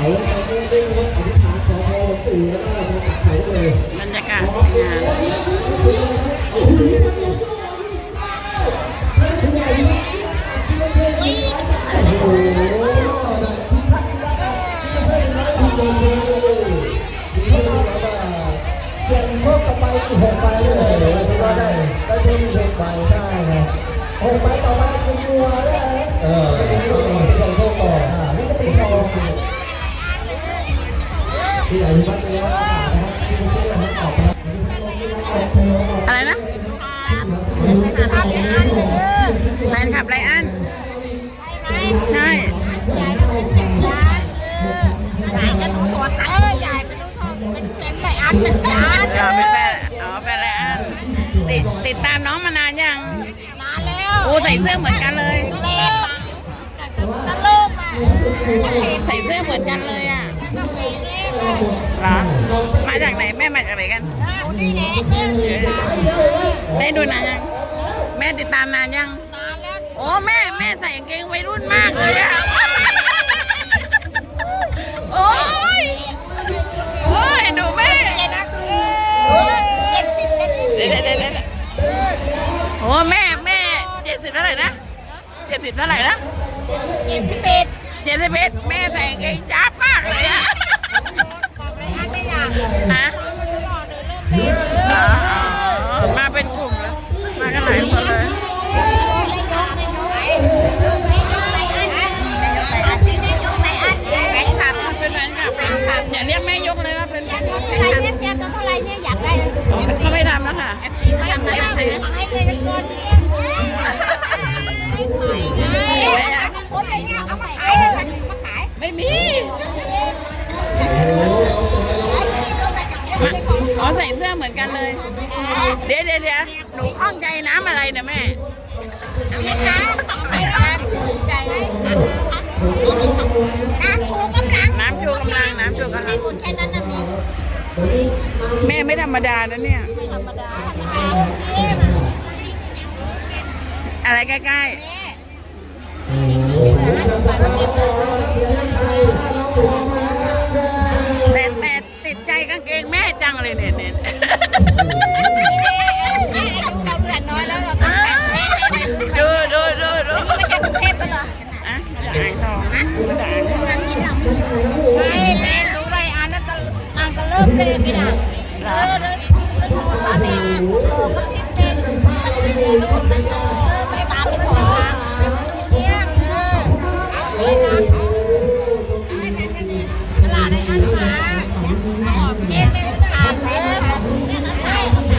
เอาไว้ตอนนี้เรื่องว่าอธิษฐานขอพรหลวงปู่แล้วก็มาตัดเขาเลยบรรยากาศในงานโอ้โหที่พักที่โดนเลยที่เขาบอกว่าเสียงโชคต่อไปอีกหกใบเลยถือว่าได้ได้เพิ่มอีกหกใบใช่ครับหกใบต่อไปเป็นบัวเลยเออ อะไรนะแฟนคลับไรอันใช่หลานจะดูโทรทัศน์เอ้ยยายก็ดูโทรเป็นเป็นไรอันเป็นจานเราเป็นแฟนอ๋อแฟนไรอันติดติดตามน้องมานานยังนานแล้วโอ้ใส่เสื้อเหมือนกันเลยเลิกตะเลิกมาใส่เสื้อเหมือนกันเลยอะก็เพลงเล่นเลยเหรอมาจากไหนแม่มาจาก ด้ดูนานยัง แม่ติดตามนานยัง นานแล้ว โอ้แม่แม่ใส่กางเกงวัยรุ่นมากเลยอะโอ้ยโอ้ยดูแม่เจ็ดนะเอ้ยเจ็ดสิบเจ็ดสิบเดี๋ยวเดี๋ยวเดี๋ยวเดี๋ยวโอ้แม่แม่เจ็ดสิบเท่าไหร่นะเจ็ดสิบเท่าไหร่นะเจ็ดสิบเอ็ดเจ็ดสิบเอ็ดแม่ใส่กางเกงจับมากเลยอะบอกไรอันไม่อยากฮะ เป็นกลุ่มเลยมากันหลายคนเลยแฟนคลับเป็นแฟนคลับแฟนคลับอย่าเรียกแม่ยกเลยว่าเป็นแฟนคลับอะไรเนี่ยเสียตัวเท่าไรเนี่ยอยากได้เขาไม่ทำแล้วค่ะไม่ทำไม่ทำให้เลยกันก่อนเนี่ยได้ขายไงคนอะไรเนี่ยเอามาขายเลยมาขายไม่มี อ๋อใส่เสื้อเหมือนกันเลย เดี๋ยวเดี๋ยวเดี๋ยวหนูข้องใจน้ำอะไรเนี่ยแม่แม่ค้าไม่ได้ถูกใจน้ำถูกกำลัง น้ำชูกำลัง น้ำชูกำลังหมดแค่นั้นนะมีแม่ไม่ธรรมดานะเนี่ยธรรมดา อะไรใกล้ๆางทองนะมาจากอ่างทองไม่แม่รู้ไรอันนั้นก็อันก็เริ่มเล่นกันอะเออ